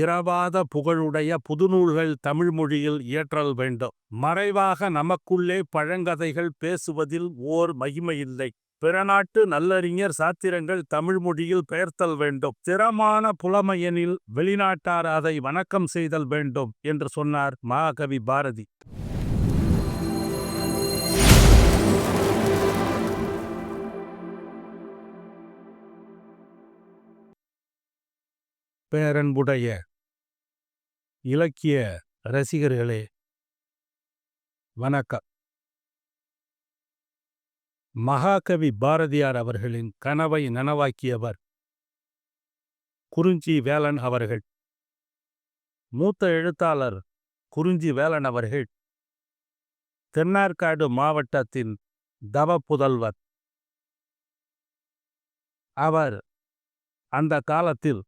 இரவாத புகழுடைய புதுநூல்கள் தமிழ் மொழியில் இயற்றல் வேண்டும். மறைவாக நமக்குள்ளே பழங்கதைகள் பேசுவதில் ஓர் மகிமையில்லை பிறநாட்டு நல்லறிஞர் சாத்திரங்கள் தமிழ் மொழியில் பெயர்த்தல் வேண்டும். திறமான புலமையெனில் வெளிநாட்டார் அதை வணக்கம் செய்தல் வேண்டும் என்று சொன்னார் மகாகவி பாரதி. பேரன்புடைய இலக்கிய ரசிகர்களே வணக்கம். மகாகவி பாரதியார் அவர்களின் கனவை நனவாக்கியவர் குறிஞ்சி வேலன் அவர்கள். மூத்த எழுத்தாளர் குறிஞ்சி வேலன் அவர்கள். தென்னார்காடு மாவட்டத்தின் தவ புதல்வர் அவர் அந்த காலத்தில்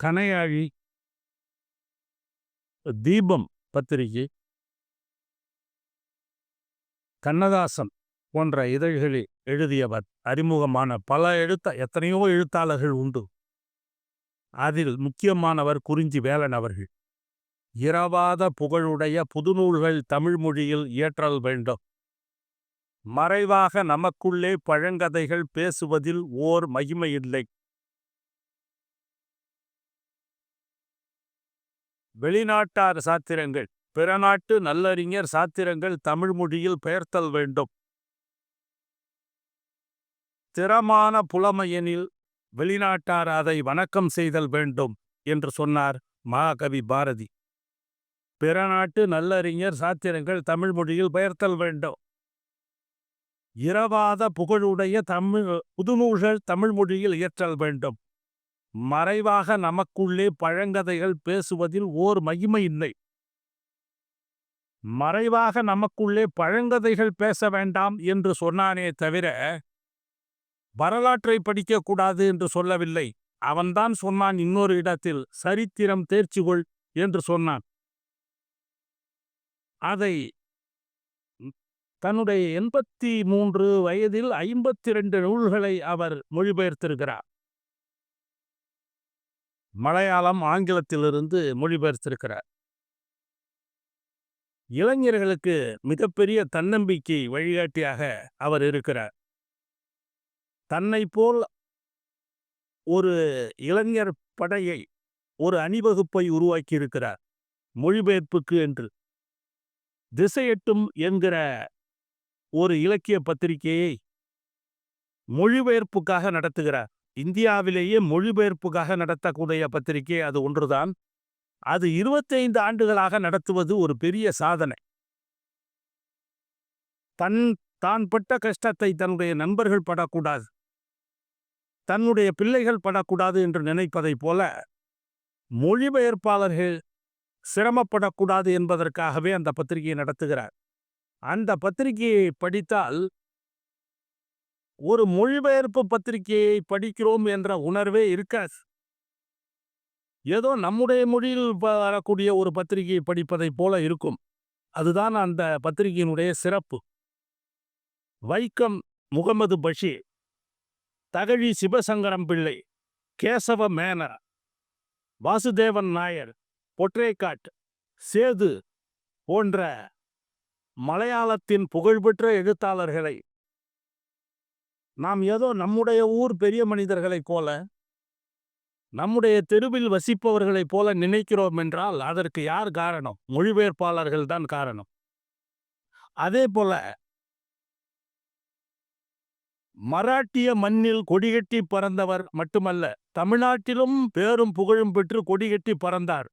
கனையாழி தீபம் பத்திரிகை கண்ணதாசன் போன்ற இதழ்களில் எழுதியவர் அறிமுகமான பல எழுத்த எத்தனையோ எழுத்தாளர்கள் உண்டு. அதில் முக்கியமானவர் குறிஞ்சி வேலன் அவர்கள். இரவாத புகழுடைய புதுநூல்கள் தமிழ் மொழியில் இயற்றல் வேண்டும். மறைவாக நமக்குள்ளே பழங்கதைகள் பேசுவதில் ஓர் மகிமையில்லை வெளிநாட்டார் சாத்திரங்கள் பிற நாட்டு நல்லறிஞர் சாத்திரங்கள் தமிழ் மொழியில் பெயர்த்தல் வேண்டும். திறமான புலமையெனில் வெளிநாட்டார் அதை வணக்கம் செய்தல் வேண்டும் என்று சொன்னார் மகாகவி பாரதி. பிற நாட்டு நல்லறிஞர் சாத்திரங்கள் தமிழ் மொழியில் பெயர்த்தல் வேண்டும். இரவாத புகழுடைய தமிழ் புதுநூல்கள் தமிழ் மொழியில் இயற்றல் வேண்டும். மறைவாக நமக்குள்ளே பழங்கதைகள் பேசுவதில் ஓர் மகிமை இல்லை. மறைவாக நமக்குள்ளே பழங்கதைகள் பேச வேண்டாம் என்று சொன்னானே தவிர வரலாற்றை படிக்கக்கூடாது என்று சொல்லவில்லை. அவன்தான் சொன்னான் இன்னொரு இடத்தில் சரித்திரம் தேர்ச்சி கொள் என்று சொன்னான். அதை தன்னுடைய எண்பத்தி மூன்று வயதில் ஐம்பத்தி ரெண்டு நூல்களை அவர் மொழிபெயர்த்திருக்கிறார். மலையாளம் ஆங்கிலத்திலிருந்து மொழிபெயர்த்திருக்கிறார். இளைஞர்களுக்கு மிகப்பெரிய தன்னம்பிக்கை வழிகாட்டியாக அவர் இருக்கிறார். தன்னை போல் ஒரு இளைஞர் படையை ஒரு அணிவகுப்பை உருவாக்கி இருக்கிறார் மொழிபெயர்ப்புக்கு என்று. திசையெட்டும் என்கிற ஒரு இலக்கிய பத்திரிகையை மொழிபெயர்ப்புக்காக நடத்துகிறார். இந்தியாவிலேயே மொழிபெயர்ப்புக்காக நடத்தக்கூடிய பத்திரிகை அது ஒன்றுதான். அது இருபத்தைந்து ஆண்டுகளாக நடத்துவது ஒரு பெரிய சாதனை. தன் தான் பட்ட கஷ்டத்தை தன்னுடைய நண்பர்கள் படக்கூடாது. தன்னுடைய பிள்ளைகள் படக்கூடாது என்று நினைப்பதைப் போல மொழிபெயர்ப்பாளர்கள் சிரமப்படக்கூடாது என்பதற்காகவே அந்த பத்திரிகையை நடத்துகிறார். அந்த பத்திரிகையை படித்தால் ஒரு மொழிபெயர்ப்பு பத்திரிகையை படிக்கிறோம் என்ற உணர்வே இருக்காது. ஏதோ நம்முடைய மொழியில் வரக்கூடிய ஒரு பத்திரிகையை படிப்பதைப் போல இருக்கும். அதுதான் அந்த பத்திரிகையினுடைய சிறப்பு. வைக்கம் முகமது பஷீர் தகழி சிவசங்கரம் பிள்ளை கேசவ மேனர் வாசுதேவன் நாயர் பொட்ரேகாட் சேது போன்ற மலையாளத்தின் புகழ்பெற்ற எழுத்தாளர்களை நாம் ஏதோ நம்முடைய ஊர் பெரிய மனிதர்களைப் போல நம்முடைய தெருவில் வசிப்பவர்களைப் போல நினைக்கிறோம் என்றால் அதற்கு யார் காரணம்? மொழிபெயர்ப்பாளர்கள் தான் காரணம். அதே போல மராட்டிய மண்ணில் கொடிகட்டி பறந்தவர் மட்டுமல்ல தமிழ்நாட்டிலும் பேரும் புகழும் பெற்று கொடிகட்டி பறந்தார்.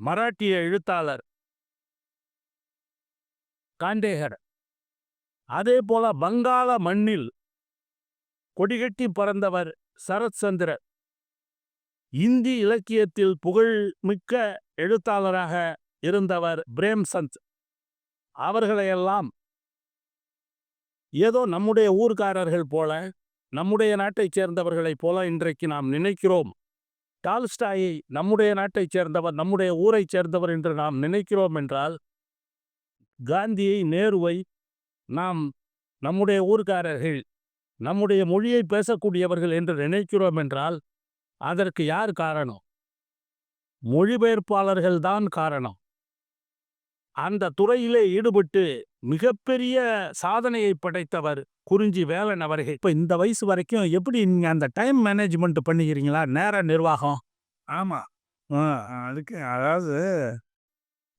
மராட்டிய எழுத்தாளர் காண்டேகர். அதே போல வங்காள மண்ணில் கொடிகட்டி பறந்தவர் சரத்சந்திரர் இந்தி இலக்கியத்தில் புகழ்மிக்க எழுத்தாளராக இருந்தவர் பிரேம்சந்த். அவர்களையெல்லாம் ஏதோ நம்முடைய ஊர்க்காரர்கள் போல நம்முடைய நாட்டைச் சேர்ந்தவர்களைப் போல இன்றைக்கு நாம் நினைக்கிறோம். டால்ஸ்டாயை நம்முடைய நாட்டைச் சேர்ந்தவர் நம்முடைய ஊரைச் சேர்ந்தவர் என்று நாம் நினைக்கிறோம் என்றால் காந்தியை நேருவை நாம் நம்முடைய ஊர்க்காரர்கள் நம்முடைய மொழியை பேசக்கூடியவர்கள் என்று நினைக்கிறோம் என்றால் அதற்கு யார் காரணம்? மொழிபெயர்ப்பாளர்கள் தான் காரணம். அந்த துறையிலே ஈடுபட்டு மிகப்பெரிய சாதனையை படைத்தவர் குறிஞ்சி வேலன் அவர்கள். இப்போ இந்த வயசு வரைக்கும் எப்படி நீங்கள் அந்த டைம் மேனேஜ்மெண்ட் பண்ணிக்கிறீங்களா நேர நிர்வாகம். ஆமாம் ஆ அதுக்கு அதாவது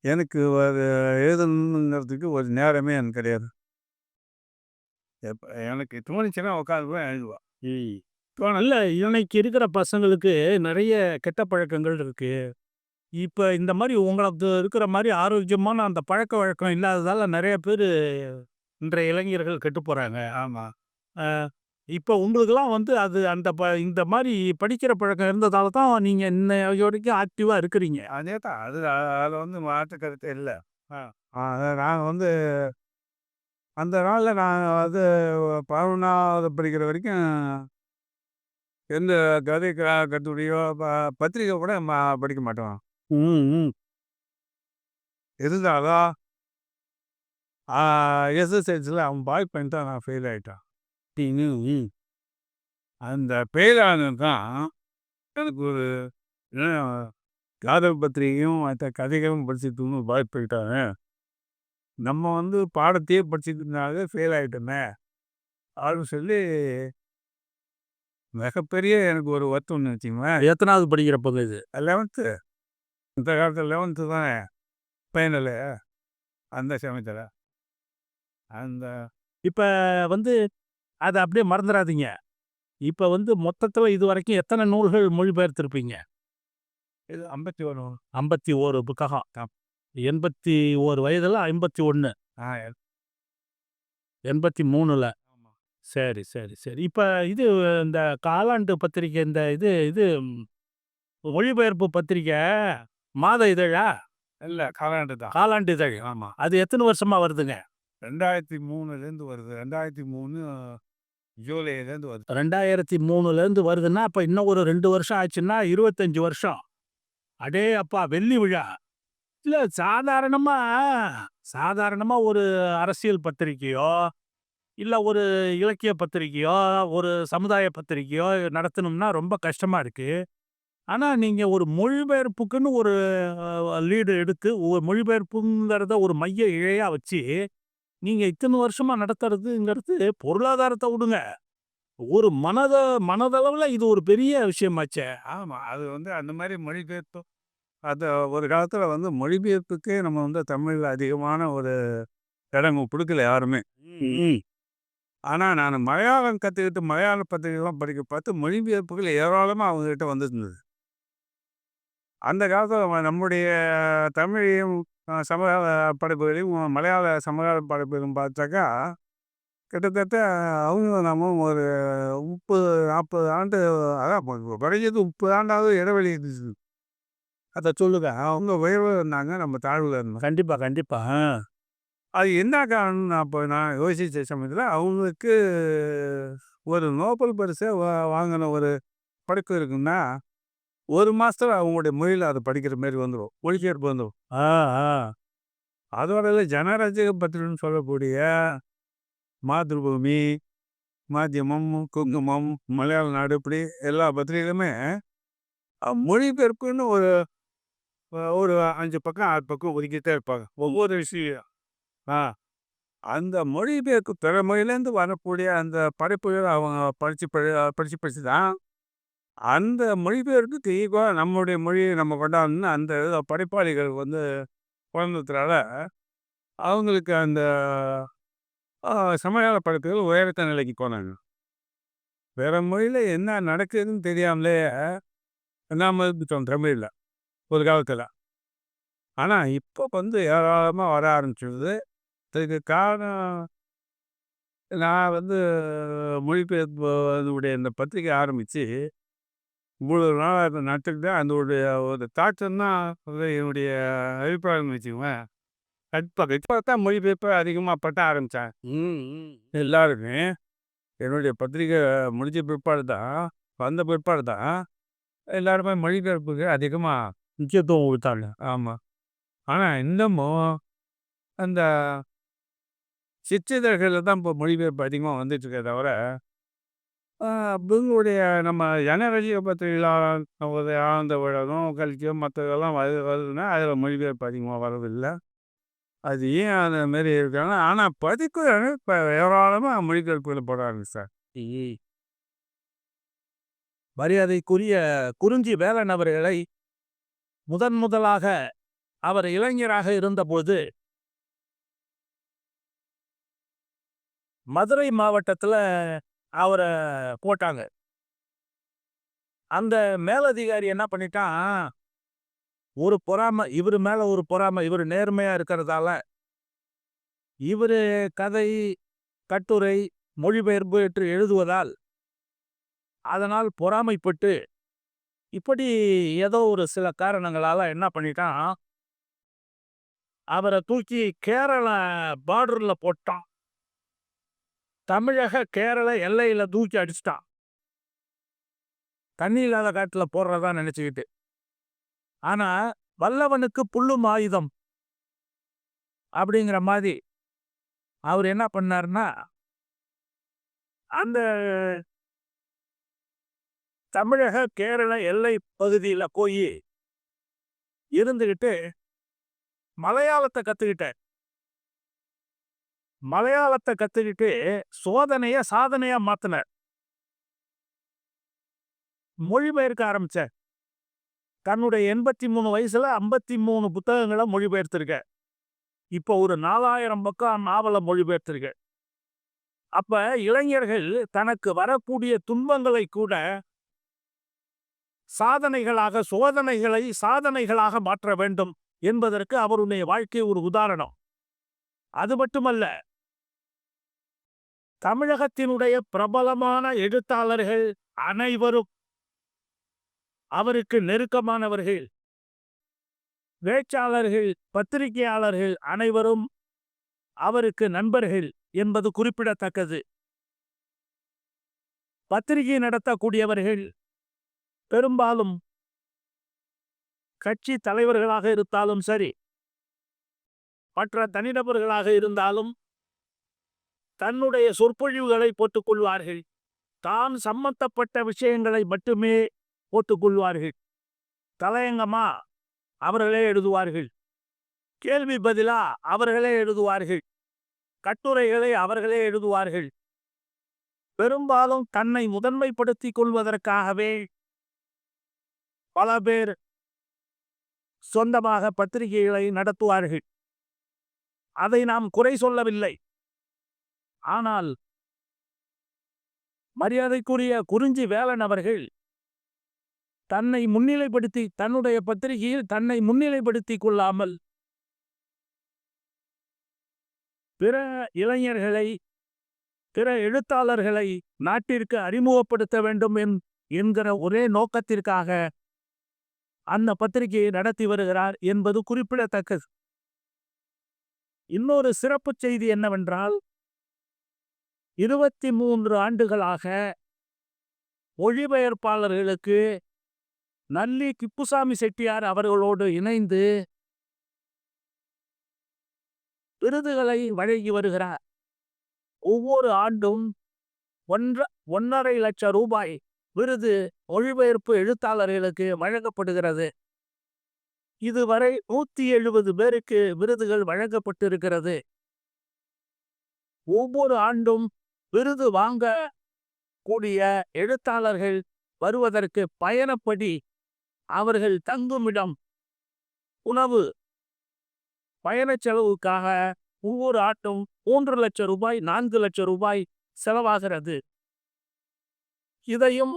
எனக்கு ஒரு எழுதணுங்கிறதுக்கு ஒரு நேரமே எனக்கு கிடையாது. எப்ப எனக்கு தோணுச்சுன்னா உட்காந்துருவேன் எழுதுவேன். இப்போ நல்ல இன்னைக்கு இருக்கிற பசங்களுக்கு நிறைய கெட்ட பழக்கங்கள் இருக்கு இப்போ இந்த மாதிரி உங்களுக்கு இருக்கிற மாதிரி ஆரோக்கியமான அந்த பழக்க வழக்கம் இல்லாததால நிறைய பேர் இன்றைய இளைஞர்கள் கெட்டு போறாங்க ஆமா. இப்போ உங்களுக்கெல்லாம் வந்து அது அந்த ப இந்த மாதிரி படிக்கிற பழக்கம் இருந்ததால தான் நீங்க இன்ன வரைக்கும் ஆக்டிவா இருக்கிறீங்க அதே தான். அது அதில் வந்து மாற்று கருத்து இல்ல. ஆ. நாங்க வந்து அந்த நாள்ல நான் வந்து 11வது படிக்கிற வரைக்கும் எந்த கதை க கட்டுரையோ, ப பத்திரிக்கை கூட ம படிக்க மாட்டோம். இருந்தாலும் ஆ எஸ்எஸ்எல்சியில் அவன் பாய் தான் நான் ஃபெயில் ஆகிட்டான். அந்த ஃபெயில் ஆனது தான் எனக்கு ஒரு காதல் பத்திரிகையும் மற்ற கதைகளும் படிச்சுட்டு பாய் போயிட்டாங்க நம்ம வந்து பாடத்தையே படிச்சுட்டு இருந்தாலே ஃபெயில் ஆகிட்டோமே அப்படின்னு சொல்லி மிகப்பெரிய எனக்கு ஒரு வருத்தம்னு வச்சுங்களேன் எத்தனாவது படிக்கிற போது இது? லெவன்த்து இந்த காலத்தில் லெவன்த்து தானே ஃபைனலு அந்த சமயத்தில் அந்த இப்போ வந்து அதை அப்படியே மறந்துடாதீங்க இப்போ வந்து மொத்தத்தில் இது வரைக்கும் எத்தனை நூல்கள் மொழிபெயர்த்திருப்பீங்க? இது ஐம்பத்தி ஒன்று ஐம்பத்தி புத்தகம் ஆம். எண்பத்தி ஓரு வயதில் ஐம்பத்தி ஒன்று ஆ எண்பத்தி மூணுல. சரி சரி சரி. இப்போ இது இந்த காலாண்டு பத்திரிக்கை இந்த இது இது மொழிபெயர்ப்பு பத்திரிக்கை மாத இதழா? இல்லை காலாண்டு தான். காலாண்டு இதழ். ஆமாம் அது எத்தனை வருஷமா வருதுங்க? ரெண்டாயிரத்தி மூணுலேருந்து வருது. ரெண்டாயிரத்தி மூணு ஜூலைலேருந்து வருது. ரெண்டாயிரத்தி மூணுலேருந்து வருதுன்னா அப்போ இன்னும் ஒரு ரெண்டு வருஷம் ஆச்சுன்னா இருபத்தஞ்சு வருஷம். அடே அப்பா வெள்ளி விழா. இல்லை சாதாரணமாக சாதாரணமாக ஒரு அரசியல் பத்திரிக்கையோ இல்லை ஒரு இலக்கிய பத்திரிக்கையோ ஒரு சமுதாய பத்திரிக்கையோ நடத்தணும்னா ரொம்ப கஷ்டமாக இருக்குது ஆனால் நீங்கள் ஒரு மொழிபெயர்ப்புக்குன்னு ஒரு லீடு எடுத்து ஒரு மொழிபெயர்ப்புங்கிறத ஒரு மைய இழையாக வச்சு நீங்கள் இத்தனை வருஷமாக நடத்துறதுங்கிறது பொருளாதாரத்தை விடுங்க. ஒரு மனத மனதளவில் இது ஒரு பெரிய விஷயமாச்சே. ஆமாம் அது வந்து அந்த மாதிரி மொழிபெயர்த்தோம் அது ஒரு காலத்தில் வந்து மொழிபெயர்ப்புக்கே நம்ம வந்து தமிழில் அதிகமான ஒரு இடம் கொடுக்கல யாருமே. ஆனால் நான் மலையாளம் கற்றுக்கிட்டு மலையாள பத்திரிகைலாம் படிக்க பார்த்து மொழிபெயர்ப்புகள் ஏராளமாக அவங்ககிட்ட வந்துருந்தது அந்த காலத்தில் நம்முடைய தமிழையும் சமகால படைப்புகளையும் மலையாள சமகால படைப்புகளையும் பார்த்தாக்கா கிட்டத்தட்ட அவங்க நம்ம ஒரு முப்பது நாற்பது ஆண்டு அதான் குறைஞ்சது முப்பது ஆண்டாவது இடைவெளி இருந்துச்சு. அதை சொல்லுங்க அவங்க உயர்வு இருந்தாங்க நம்ம தாழ்வில் இருந்தோம். கண்டிப்பா கண்டிப்பா. ஆ. அது என்ன காரணம்னு அப்போ நான் யோசித்த சமயத்தில் அவங்களுக்கு ஒரு நோபல் பரிசை வா வாங்கின ஒரு படைப்பு இருக்குன்னா ஒரு மாதத்துல அவங்களுடைய மொழியில் அதை படிக்கிற மாதிரி வந்துடும் மொழிபெயர்ப்பு வந்துடும் ஆ ஆ. அதோட இல்லை ஜனரஞ்சக பத்திரிகைன்னு சொல்லக்கூடிய மாதృభூமி மாத்தியமம் குங்குமம் மலையாள நாடு இப்படி எல்லா பத்திரிகைகளுமே அஹ், மொழிபெயர்ப்புன்னு ஒரு ஒரு அஞ்சு பக்கம் ஆறு பக்கம் ஒதுக்கிட்டே இருப்பாங்க. ஒவ்வொரு விஷயம். ஆ அந்த மொழிபெயர்ப்பு திறமையிலேருந்து வரக்கூடிய அந்த படைப்புகள் அவங்க படித்து படி படித்து படித்து தான் அந்த மொழிபெயர்க்கு ஈக்குவலாக நம்முடைய மொழியை நம்ம கொண்டாடணும்னு அந்த படைப்பாளிகள் வந்து பிறந்ததுனால அவங்களுக்கு அந்த சமையல சமகால படைப்புகள் உயரத்த நிலைக்கு போனாங்க. வேற மொழியில் என்ன நடக்குதுன்னு தெரியாமலே நாம் இருந்துட்டோம் தமிழில் ஒரு காலத்தில். ஆனால் இப்போ வந்து ஏராளமாக வர ஆரம்பிச்சிருது இதுக்கு காரணம் நான் வந்து மொழிபெயர்ப்பு அதனுடைய இந்த பத்திரிகை ஆரம்பித்து இவ்வளோ நாளாக அதை நடத்துக்கிட்டு அதனுடைய ஒரு தாக்கம் தான் என்னுடைய அபிப்பிராயம் வச்சுக்குவேன் கண்டிப்பாக இப்போ தான் மொழிபெயர்ப்பு அதிகமாக பட்ட ஆரம்பித்தேன். எல்லாருமே என்னுடைய பத்திரிகை முடிஞ்ச பிற்பாடு தான் வந்த பிற்பாடு தான் எல்லாருமே மொழிபெயர்ப்புக்கு அதிகமாக முக்கியத்துவம் கொடுத்தாங்க. ஆமாம் ஆனால் இன்னமும் அந்த சிற்றிதழ்களில் தான் இப்போ மொழிபெயர்ப்பு அதிகமாக வந்துட்டு இருக்கே தவிர அப்படிங்களுடைய நம்ம ஜனரலியை பற்றிலா ஒரு ஆழ்ந்த விழதும் கல்கியம் மற்றதெல்லாம் வருது வருதுன்னா அதில் மொழிபெயர்ப்பு அதிகமாக வரதில்லை அது ஏன் அந்த மாரி இருக்காங்க? ஆனால் பதிப்புகள் இப்போ ஏராளமாக மொழிபெயர்ப்புகள் போட சார். மரியாதைக்குரிய குறிஞ்சி வேலன் அவர்களை முதன் முதலாக அவர் இளைஞராக இருந்தபோது மதுரை மாவட்டத்தில் அவரை போட்டாங்க. அந்த மேலதிகாரி என்ன பண்ணிட்டான் ஒரு பொறாமை இவர் மேலே ஒரு பொறாமை இவர் நேர்மையாக இருக்கிறதால இவர் கதை கட்டுரை மொழிபெயர்ப்பு என்று எழுதுவதால் அதனால் பொறாமைப்பட்டு இப்படி ஏதோ ஒரு சில காரணங்களால என்ன பண்ணிட்டான்? அவரை தூக்கி கேரள பார்டர்ல போட்டான். தமிழக கேரள எல்லையில தூக்கி அடிச்சிட்டான். தண்ணி இல்லாத காட்டில் போடுறதா நினைச்சுக்கிட்டு. ஆனா வல்லவனுக்கு புல்லும் ஆயுதம். அப்படிங்கிற மாதிரி. அவர் என்ன பண்ணாருன்னா அந்த தமிழக கேரள எல்லை பகுதியில போய் இருந்துகிட்டு மலையாளத்தை கற்றுக்கிட்டேன் மலையாளத்தை கத்துக்கிட்டு சோதனைய சாதனையா மாத்தினார் மொழிபெயர்க்க ஆரம்பித்தேன் தன்னுடைய எண்பத்தி மூணு வயசுல ஐம்பத்தி மூணு புத்தகங்களை மொழிபெயர்த்திருக்கேன். இப்போ ஒரு நாலாயிரம் பக்கம் நாவலை மொழிபெயர்த்திருக்க அப்ப இளைஞர்கள் தனக்கு வரக்கூடிய துன்பங்களை கூட சாதனைகளாக சோதனைகளை சாதனைகளாக மாற்ற வேண்டும் என்பதற்கு அவருடைய வாழ்க்கை ஒரு உதாரணம். அது மட்டுமல்ல தமிழகத்தினுடைய பிரபலமான எழுத்தாளர்கள் அனைவரும் அவருக்கு நெருக்கமானவர்கள். வேச்சாளர்கள் பத்திரிகையாளர்கள் அனைவரும் அவருக்கு நண்பர்கள் என்பது குறிப்பிடத்தக்கது. பத்திரிகை நடத்தக்கூடியவர்கள் பெரும்பாலும் கட்சி தலைவர்களாக இருந்தாலும் சரி மற்ற தனிநபர்களாக இருந்தாலும் தன்னுடைய சொற்பொழிவுகளை போட்டுக்கொள்வார்கள். தான் சம்பந்தப்பட்ட விஷயங்களை மட்டுமே போட்டுக்கொள்வார்கள். தலையங்கமா அவர்களே எழுதுவார்கள். கேள்வி பதிலா அவர்களே எழுதுவார்கள். கட்டுரைகளை அவர்களே எழுதுவார்கள். பெரும்பாலும் தன்னை முதன்மைப்படுத்திக் கொள்வதற்காகவே பல பேர் சொந்தமாக பத்திரிகைகளை நடத்துவார்கள். அதை நாம் குறை சொல்லவில்லை. ஆனால் மரியாதைக்குரிய குறிஞ்சி வேலன் அவர்கள் தன்னை முன்னிலைப்படுத்தி தன்னுடைய பத்திரிகையில் தன்னை முன்னிலைப்படுத்திக் கொள்ளாமல் பிற இளைஞர்களை பிற எழுத்தாளர்களை நாட்டிற்கு அறிமுகப்படுத்த வேண்டும் என்கிற ஒரே நோக்கத்திற்காக அந்த பத்திரிகையை நடத்தி வருகிறார் என்பது குறிப்பிடத்தக்கது. இன்னொரு சிறப்பு செய்தி என்னவென்றால் இருபத்தி மூன்று ஆண்டுகளாக மொழிபெயர்ப்பாளர்களுக்கு நல்லி கிப்புசாமி செட்டியார் அவர்களோடு இணைந்து விருதுகளை வழங்கி வருகிறார். ஒவ்வொரு ஆண்டும் ஒன்ற ஒன்றரை லட்சம் ரூபாய் விருது மொழிபெயர்ப்பு எழுத்தாளர்களுக்கு வழங்கப்படுகிறது. இதுவரை நூத்தி எழுபது பேருக்கு விருதுகள் வழங்கப்பட்டிருக்கிறது. ஒவ்வொரு ஆண்டும் விருது வாங்க கூடிய எழுத்தாளர்கள் வருவதற்கு பயணப்படி அவர்கள் தங்குமிடம் உணவு பயணச் செலவுக்காக ஒவ்வொரு ஆட்டும் மூன்று லட்சம் ரூபாய் நான்கு லட்சம் ரூபாய் செலவாகிறது. இதையும்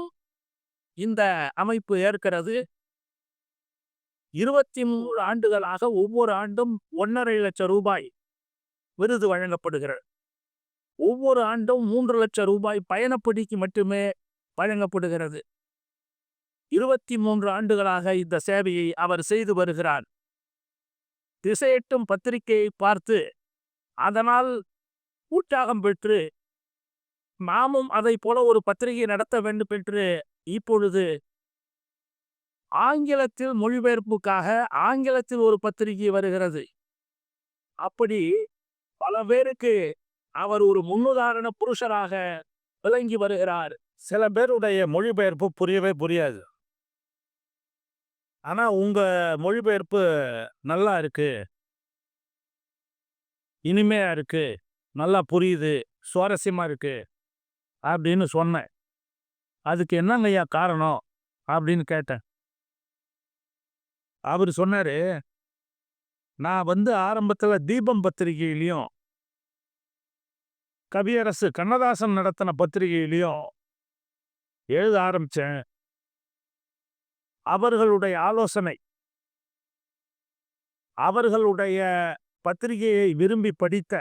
இந்த அமைப்பு ஏற்கிறது. இருபத்தி மூன்று ஆண்டுகளாக ஒவ்வொரு ஆண்டும் ஒன்றரை லட்சம் ரூபாய் விருது வழங்கப்படுகிறது. ஒவ்வொரு ஆண்டும் மூன்று லட்சம் ரூபாய் பயணப்படிக்கு மட்டுமே வழங்கப்படுகிறது. இருபத்தி மூன்று ஆண்டுகளாக இந்த சேவையை அவர் செய்து வருகிறார். திசையெட்டும் பத்திரிகையை பார்த்து அதனால் உற்சாகம் பெற்று நாமும் அதை போல ஒரு பத்திரிகை நடத்த வேண்டும் என்று இப்பொழுது ஆங்கிலத்தில் மொழிபெயர்ப்புக்காக ஆங்கிலத்தில் ஒரு பத்திரிகை வருகிறது அப்படி பல பேருக்கு அவர் ஒரு முன்னுதாரண புருஷராக விளங்கி வருகிறார் சில பேருடைய மொழிபெயர்ப்பு புரியவே புரியாது. ஆனா, உங்க மொழிபெயர்ப்பு நல்லா இருக்கு. இனிமையா இருக்கு. நல்லா புரியுது. சுவாரஸ்யமா இருக்கு. அப்படின்னு சொன்னேன். அதுக்கு என்னங்கய்யா காரணம்? அப்படின்னு கேட்டேன். அவர் சொன்னார் நான் வந்து ஆரம்பத்தில் தீபம் பத்திரிகையிலையும் கவியரசு கண்ணதாசன் நடத்தின பத்திரிகையிலையும் எழுத ஆரம்பித்தேன் அவர்களுடைய ஆலோசனை அவர்களுடைய பத்திரிகையை விரும்பி படித்த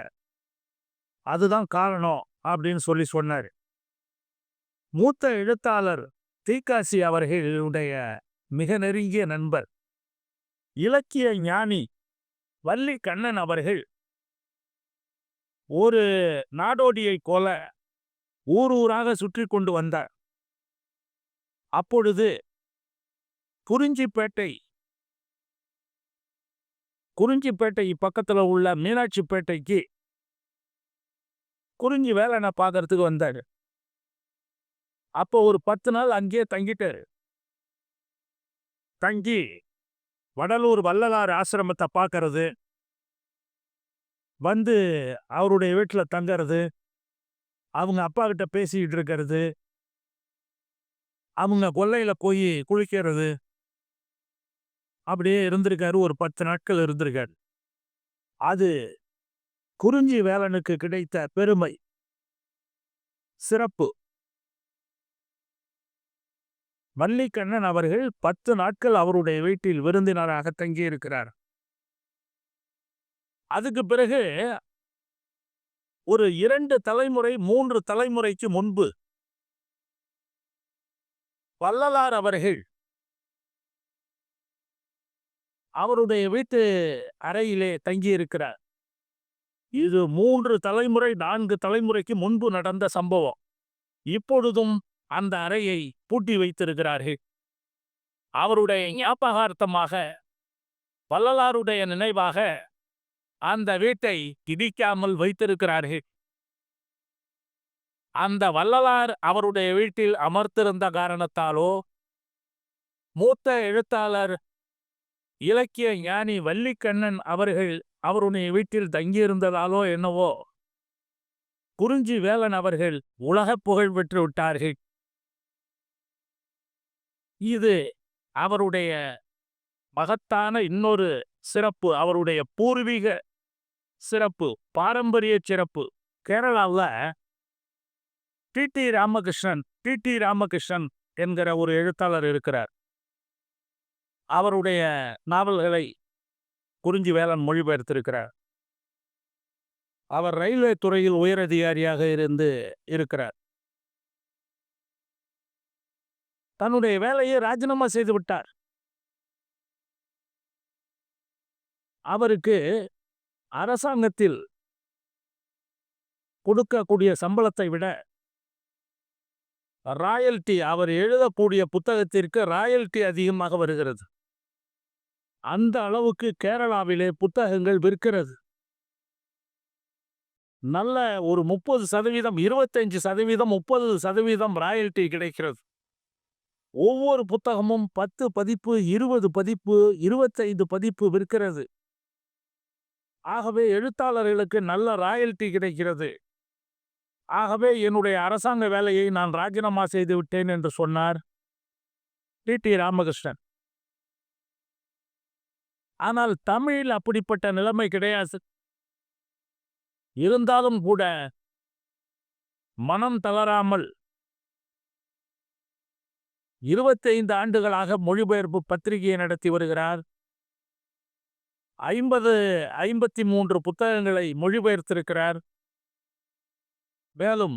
அதுதான் காரணம் அப்படின்னு சொல்லி சொன்னார் மூத்த எழுத்தாளர் தீக்காசி அவர்களுடைய மிக நெருங்கிய நண்பர் இலக்கிய ஞானி வள்ளி கண்ணன் அவர்கள் ஒரு நாடோடியை போல ஊர் ஊராக சுற்றி கொண்டு வந்தார். அப்பொழுது குறிஞ்சிப்பேட்டை குறிஞ்சிப்பேட்டை பக்கத்துல உள்ள மீனாட்சிப்பேட்டைக்கு குறிஞ்சி வேலனை பார்க்கறதுக்கு வந்தாரு. அப்போ ஒரு பத்து நாள் அங்கேயே தங்கிட்டாரு. தங்கி வடலூர் வள்ளலார் ஆசிரமத்தை பார்க்கறது. வந்து அவருடைய வீட்டில் தங்கிறது அவங்க அப்பா கிட்ட பேசிக்கிட்டு இருக்கிறது. அவங்க கொல்லையில் போய் குளிக்கிறது. அப்படியே இருந்திருக்காரு. ஒரு 10 நாட்கள் இருந்திருக்காரு. அது குறிஞ்சி வேலனுக்கு கிடைத்த பெருமை. சிறப்பு. வள்ளிக்கண்ணன் அவர்கள் 10 நாட்கள் அவருடைய வீட்டில் விருந்தினராக தங்கியிருக்கிறார். அதுக்கு பிறகு ஒரு இரண்டு தலைமுறை, மூன்று தலைமுறைக்கு முன்பு வள்ளலார் அவர்கள் அவருடைய வீட்டு அறையிலே தங்கியிருக்கிறார். இது மூன்று தலைமுறை, நான்கு தலைமுறைக்கு முன்பு நடந்த சம்பவம். இப்பொழுதும் அந்த அறையை பூட்டி வைத்திருக்கிறார்கள். அவருடைய ஞாபகார்த்தமாக வள்ளலாருடைய நினைவாக அந்த வீட்டை இடிக்காமல் வைத்திருக்கிறார்கள். அந்த வள்ளலார் அவருடைய வீட்டில் அமர்ந்திருந்த காரணத்தாலோ மூத்த எழுத்தாளர் இலக்கிய ஞானி வள்ளிக்கண்ணன் அவர்கள் அவருடைய வீட்டில் தங்கியிருந்ததாலோ என்னவோ குறிஞ்சி வேலன் அவர்கள் உலகப் புகழ் பெற்று விட்டார்கள். இது அவருடைய மகத்தான இன்னொரு சிறப்பு. அவருடைய பூர்வீக சிறப்பு. பாரம்பரிய சிறப்பு. கேரளாவில் T D Ramakrishnan T D Ramakrishnan என்கிற ஒரு எழுத்தாளர் இருக்கிறார். அவருடைய நாவல்களை குறிஞ்சி வேளாண் மொழிபெயர்த்திருக்கிறார். அவர் ரயில்வே துறையில் உயரதிகாரியாக இருந்து இருக்கிறார். தன்னுடைய வேலையை ராஜினாமா செய்து விட்டார். அவருக்கு அரசாங்கத்தில் கொடுக்கக்கூடிய சம்பளத்தை விட ராயல்டி அவர் எழுதக்கூடிய புத்தகத்திற்கு ராயல்டி அதிகமாக வருகிறது. அந்த அளவுக்கு கேரளாவிலே புத்தகங்கள் விற்கிறது. நல்ல ஒரு 30% 25% 30% ராயல்டி கிடைக்கிறது. ஒவ்வொரு புத்தகமும் 10 பதிப்பு, 20 பதிப்பு, 25 பதிப்பு விற்கிறது. ஆகவே எழுத்தாளர்களுக்கு நல்ல ராயல்டி கிடைக்கிறது. ஆகவே என்னுடைய அரசாங்க வேலையை நான் ராஜினாமா செய்து விட்டேன் என்று சொன்னார். T D Ramakrishnan. ஆனால் தமிழில் அப்படிப்பட்ட நிலைமை கிடையாது. இருந்தாலும் கூட மனம் தளராமல் 25 ஆண்டுகளாக மொழிபெயர்ப்பு பத்திரிகையை நடத்தி வருகிறார். 50, 53 புத்தகங்களை மொழிபெயர்த்திருக்கிறார். மேலும்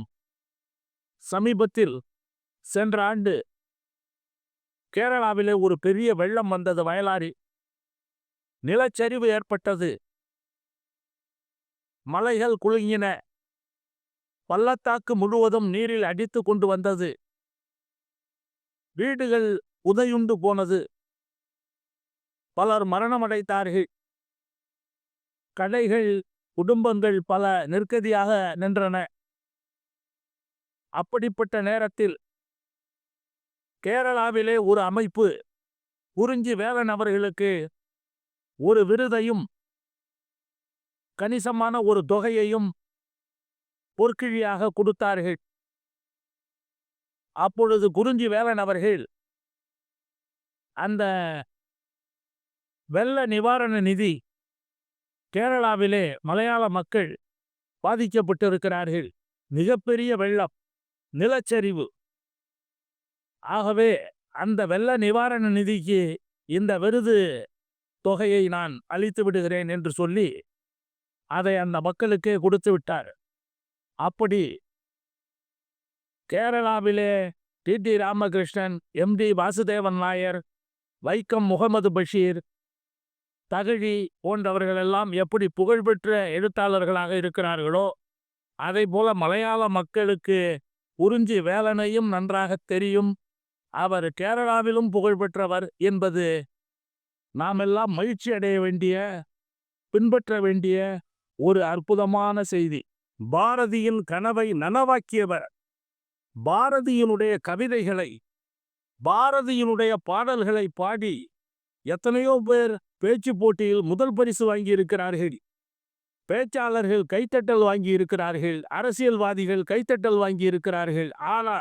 சமீபத்தில் சென்ற ஆண்டு கேரளாவிலே ஒரு பெரிய வெள்ளம் வந்தது வயலாறு. நிலச்சரிவு ஏற்பட்டது. மலைகள் குலுங்கின. பள்ளத்தாக்கு முழுவதும் நீரில் அடித்துக் கொண்டு வந்தது. வீடுகள் உதையுண்டு போனது. பலர் மரணமடைத்தார்கள் கடைகள், குடும்பங்கள் பல நெருக்கதியாக நின்றன. அப்படிப்பட்ட நேரத்தில் கேரளாவிலே ஒரு அமைப்பு குறிஞ்சி வேலன் அவர்களுக்கு ஒரு விருதையும் கணிசமான ஒரு தொகையையும் பொற்கிழியாக கொடுத்தார்கள் அப்பொழுது குறிஞ்சி வேலன் அவர்கள் அந்த வெள்ள நிவாரண நிதி கேரளாவிலே மலையாள மக்கள் பாதிக்கப்பட்டிருக்கிறார்கள். மிகப்பெரிய வெள்ளம் நிலச்சரிவு. ஆகவே அந்த வெள்ள நிவாரண நிதிக்கு இந்த விருது தொகையை நான் அளித்து விடுகிறேன் என்று சொல்லி அதை அந்த மக்களுக்கே கொடுத்து விட்டார். அப்படி கேரளாவிலே T. D. Ramakrishnan M. T. Vasudevan Nair Vaikom Muhammad Basheer Thakazhi போன்றவர்களெல்லாம் எப்படி புகழ்பெற்ற எழுத்தாளர்களாக இருக்கிறார்களோ அதை போல மலையாள மக்களுக்கு உறிஞ்சி வேலனையும் நன்றாக தெரியும். அவர் கேரளாவிலும் புகழ்பெற்றவர் என்பது நாமெல்லாம் மகிழ்ச்சி அடைய வேண்டிய பின்பற்ற வேண்டிய ஒரு அற்புதமான செய்தி. பாரதியின் கனவை நனவாக்கியவர் பாரதியினுடைய கவிதைகளை பாரதியினுடைய பாடல்களை பாடி எத்தனையோ பேர் பேச்சு போட்டியில் முதல் பரிசு வாங்கி இருக்கிறார்கள் பேச்சாளர்கள் கைத்தட்டல் வாங்கி இருக்கிறார்கள் அரசியல்வாதிகள் கைத்தட்டல் வாங்கி இருக்கிறார்கள் ஆனா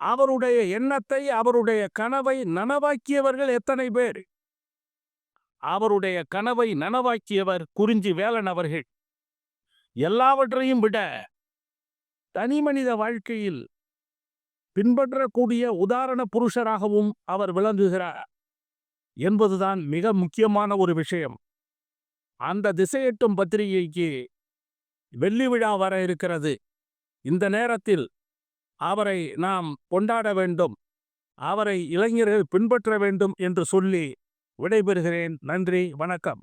அவருடைய எண்ணத்தை அவருடைய கனவை நனவாக்கியவர்கள் எத்தனை பேர்? அவருடைய கனவை நனவாக்கியவர் குறிஞ்சி வேலன் அவர்கள். எல்லாவற்றையும் விட தனி மனித வாழ்க்கையில் பின்பற்றக்கூடிய உதாரண புருஷராகவும் அவர் விளங்குகிறார் என்பதுதான் மிக முக்கியமான ஒரு விஷயம். அந்த திசையட்டும் பத்திரிகைக்கு வெள்ளி விழா வர இருக்கிறது. இந்த நேரத்தில் அவரை நாம் கொண்டாட வேண்டும். அவரை இளைஞர்கள் பின்பற்ற வேண்டும் என்று சொல்லி விடைபெறுகிறேன். நன்றி வணக்கம்.